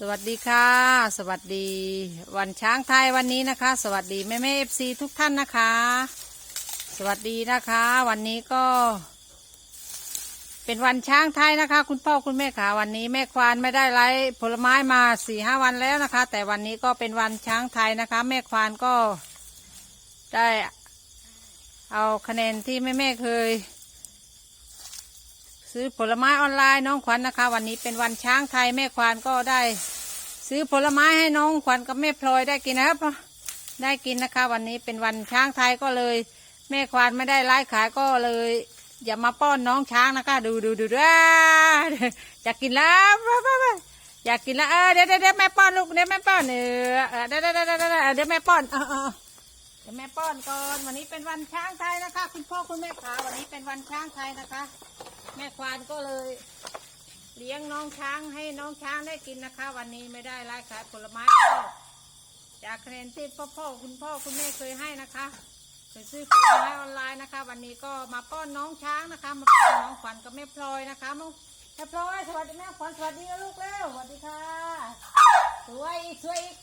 สวัสดีค่ะ สวัสดีวันช้างไทยวันนี้นะคะ สวัสดีแม่แม่เอฟซีทุกท่านนะคะ สวัสดีนะคะ วันนี้ก็ เป็นวันช้างไทยนะคะ คุณพ่อคุณแม่ค่ะวันนี้แม่ควานไม่ได้ไล่ผลไม้มาสี่ห้าวันแล้วนะคะ แต่วันนี้ก็เป็นวันช้างไทยนะคะ แม่ควานก็ได้เอาคะแนนที่แม่แม่เคย ซื้อผลไม้ออนไลน์น้องขวัญนะคะ วันนี้เป็นวันช้างไทยแม่ควานก็ได้ ซื้อผลไม้ให้น้องขวัญกับแม่พลอยได้กินนะครับ ได้กินนะคะ วันนี้เป็นวันช้างไทยก็เลย แม่ควานไม่ได้ไล่ขายก็เลย อย่ามาป้อนน้องช้างนะคะ ดูดูดูดูอ่าอยากกินแล้วอยากกินแล้วเออเดี๋ยวเดี๋ยวเดี๋ยวแม่ป้อนลูกเดี๋ยวแม่ป้อนเออเออเดี๋ยวเดี๋ยวเดี๋ยวเดี๋ยวเดี๋ยวแม่ป้อนออเออเดี๋ยวแม่ป้อนก่อนวันนี้เป็นวันช้างไทยนะคะ คุณพ่อคุณแม่ขาวันนี้เป็นวันช้างไทยนะคะ แม่ควานก็เลย เลี้ยงน้องช้างให้น้องช้างได้กินนะคะ วันนี้ไม่ได้ไล่ขายผลไม้ก็จากคะแนนที่พ่อพ่อคุณพ่อคุณแม่เคยให้นะคะเคยซื้อผลไม้ออนไลน์นะคะ วันนี้ก็มาป้อนน้องช้างนะคะมาป้อนน้องขวัญกับแม่พลอยนะคะน้องแม่พลอยสวัสดีแม่ขวัญสวัสดีนะลูกเร็วสวัสดีค่ะสวยอีกสวยอีก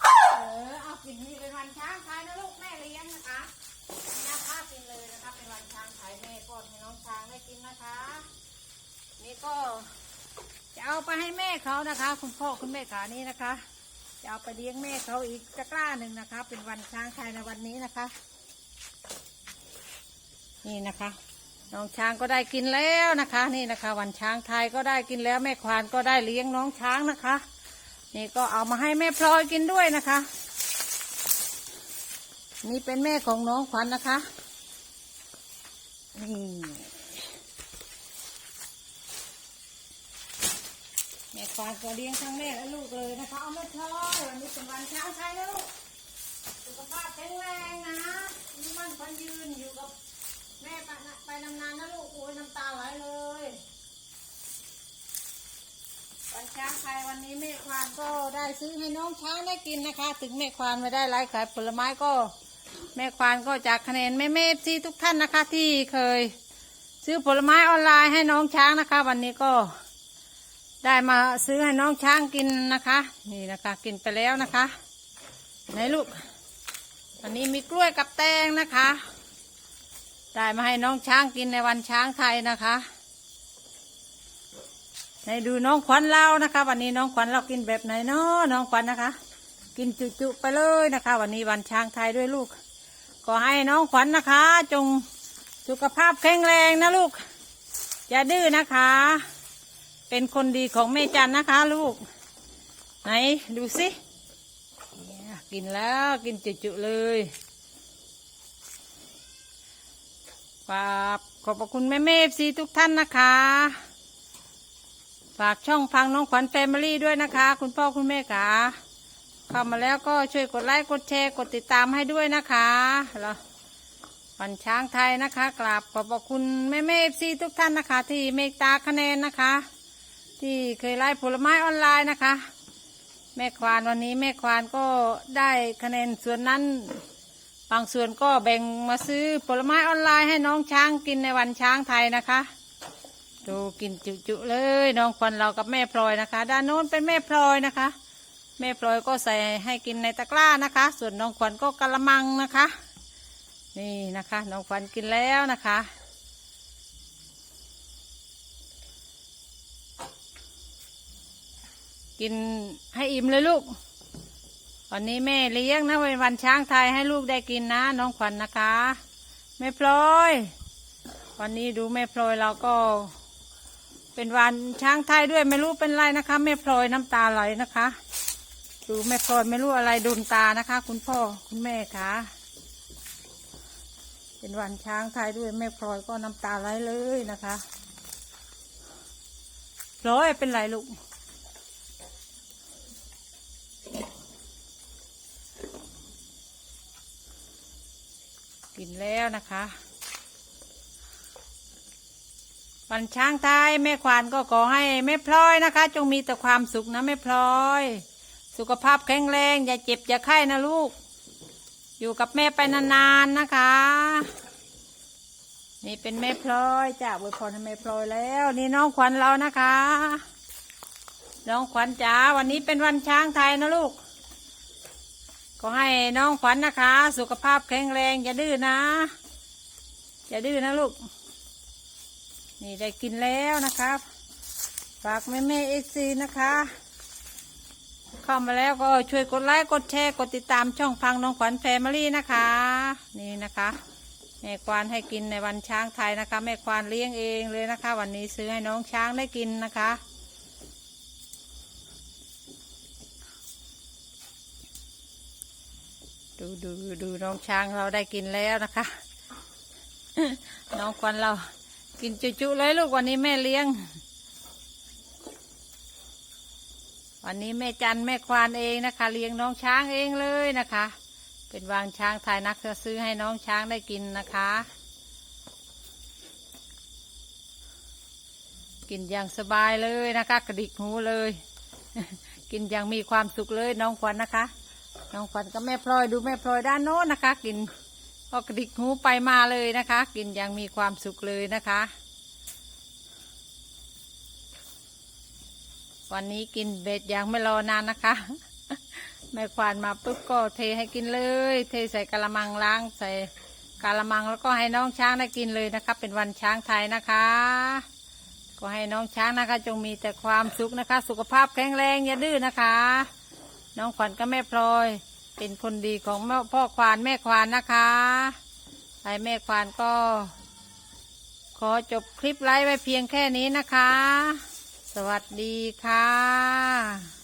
เออเอากินนี่เป็นวันช้างไทยนะลูกแม่เลี้ยงนะคะ นี่นะคะกินเลยนะคะ เป็นวันช้างไทยแม่ป้อนให้น้องช้างได้กินนะคะ นี่ก็จะเอาไปให้แม่เขานะคะ คุณพ่อคุณแม่ขานี่นะคะ จะเอาไปเลี้ยงแม่เขาอีกตะกร้าหนึ่งนะคะ เป็นวันช้างไทยในวันนี้นะคะ นี่นะคะน้องช้างก็ได้กินแล้วนะคะ นี่นะคะ วันช้างไทยก็ได้กินแล้วแม่ควานก็ได้เลี้ยงน้องช้างนะคะ นี่ก็เอามาให้แม่พลอยกินด้วยนะคะ นี่เป็นแม่ของน้องขวัญนะคะ นี่แม่ควานก็เลี้ยงทั้งแม่และลูกเลยนะคะ เอาแม่พลอยวันนี้เป็นวันเช้าไทยแล้วลูกสุขภาพแข็งแรงนะนี่มันพันยืนอยู่กับแม่ไปนะไปนานๆนะลูกโอ้ยน้ำตาไหลเลย วันช้างไทยวันนี้แม่ควานก็ได้ซื้อให้น้องช้างได้กินนะคะ ถึงแม่ควานไม่ได้ไลฟ์ขายผลไม้ก็ แม่ควานก็จากคะแนนแม่เมฟซีทุกท่านนะคะ ที่เคย ซื้อผลไม้ออนไลน์ให้น้องช้างนะคะ วันนี้ก็ ได้มาซื้อให้น้องช้างกินนะคะ นี่นะคะ กินไปแล้วนะคะไหนลูกอันนี้มีกล้วยกับแตงนะคะ ได้มาให้น้องช้างกินในวันช้างไทยนะคะให้ดูน้องขวัญเรานะคะ วันนี้น้องขวัญเรากินแบบไหนเนาะน้องขวัญนะคะ กินจุๆไปเลยนะคะ วันนี้วันช้างไทยด้วยลูก ก็ให้น้องขวัญนะคะ จงสุขภาพแข็งแรงนะลูก อย่าดื้อนะคะ เป็นคนดีของแม่จันนะคะ ลูก ไหนดูสิกินแล้วกินจุๆเลยฝากขอบพระคุณแม่เมฟซีทุกท่านนะคะฝากช่องพังน้องขวัญแฟมิลี่ด้วยนะคะ คุณพ่อคุณแม่ขา เข้ามาแล้วก็ช่วยกดไลค์กดแชร์กดติดตามให้ด้วยนะคะแล้ววันช้างไทยนะคะกราบขอบพระคุณแม่แม่เอฟซีทุกท่านนะคะ ที่เมตตาคะแนนนะคะ ที่เคยไล่ผลไม้ออนไลน์นะคะ แม่ควานวันนี้แม่ควานก็ได้คะแนนส่วนนั้น บางส่วนก็แบ่งมาซื้อผลไม้ออนไลน์ให้น้องช้างกินในวันช้างไทยนะคะดูกินจุๆเลย น้องควันเรากับแม่พลอยนะคะ ด้านโน้นเป็นแม่พลอยนะคะ แม่พลอยก็ใส่ให้กินในตะกร้านะคะ ส่วนน้องขวัญก็กะละมังนะคะ นี่นะคะ น้องขวัญกินแล้วนะคะ กินให้อิ่มเลยลูกวันนี้แม่เลี้ยงนะเป็นวันช้างไทยให้ลูกได้กินนะ น้องขวัญนะคะ แม่พลอย วันนี้ดูแม่พลอยเราก็ เป็นวันช้างไทยด้วยไม่รู้เป็นไรนะคะ แม่พลอยน้ำตาไหลนะคะ ดูแม่พลอยไม่รู้อะไรดุนตานะคะ คุณพ่อคุณแม่คะเป็นวันช้างไทยด้วยแม่พลอยก็น้ำตาไหลเลยนะคะพลอยเป็นไรลูกกินแล้วนะคะ วันช้างไทยแม่ควานก็ขอให้แม่พลอยนะคะ จงมีแต่ความสุขนะแม่พลอย สุขภาพแข็งแรง อย่าเจ็บ อย่าไข้นะลูก อยู่กับแม่ไปนานๆนะคะ นี่เป็นแม่พลอยจ้าอวยพรให้แม่พลอยแล้ว นี่น้องขวัญเรานะคะ น้องขวัญจ๋าวันนี้เป็นวันช้างไทยนะลูก ก็ให้น้องขวัญนะคะ สุขภาพแข็งแรง อย่าดื้อนะ อย่าดื้อนะลูก นี่ได้กินแล้วนะครับฝากแม่แม่เอซีนะคะ เข้ามาแล้วก็ช่วยกดไลค์กดแชร์กดติดตามช่องพังน้องขวัญแฟมิลี่นะคะ นี่นะคะแม่ควานให้กินในวันช้างไทยนะคะแม่ควานเลี้ยงเองเลยนะคะ วันนี้ซื้อให้น้องช้างได้กินนะคะ ดูดูดูน้องช้างเราได้กินแล้วนะคะ น้องควันเรากินจุๆเลยลูกวันนี้แม่เลี้ยง วันนี้แม่จันแม่ควานเองนะคะ เลี้ยงน้องช้างเองเลยนะคะ เป็นวางช้างไทยนักจะซื้อให้น้องช้างได้กินนะคะ กินอย่างสบายเลยนะคะ กระดิกหูเลย กินอย่างมีความสุขเลยน้องขวัญนะคะ น้องขวัญกับแม่พลอยดูแม่พลอยด้านโน้นนะคะ กินก็กระดิกหูไปมาเลยนะคะ กินอย่างมีความสุขเลยนะคะ วันนี้กินเบ็ดย่างไม่รอนานนะคะ แม่ควานมาปุ๊บก็เทให้กินเลย เทใส่กะละมังล้างใส่กะละมังแล้วก็ให้น้องช้างได้กินเลยนะคะเป็นวันช้างไทยนะคะ ก็ให้น้องช้างนะคะ จงมีแต่ความสุขนะคะ สุขภาพแข็งแรงอย่าดื้อนะคะ น้องขวัญกับแม่พลอย เป็นคนดีของพ่อควานแม่ควานนะคะไอ้แม่ควานก็ ขอจบคลิปไลฟ์ไว้เพียงแค่นี้นะคะ สวัสดีค่ะ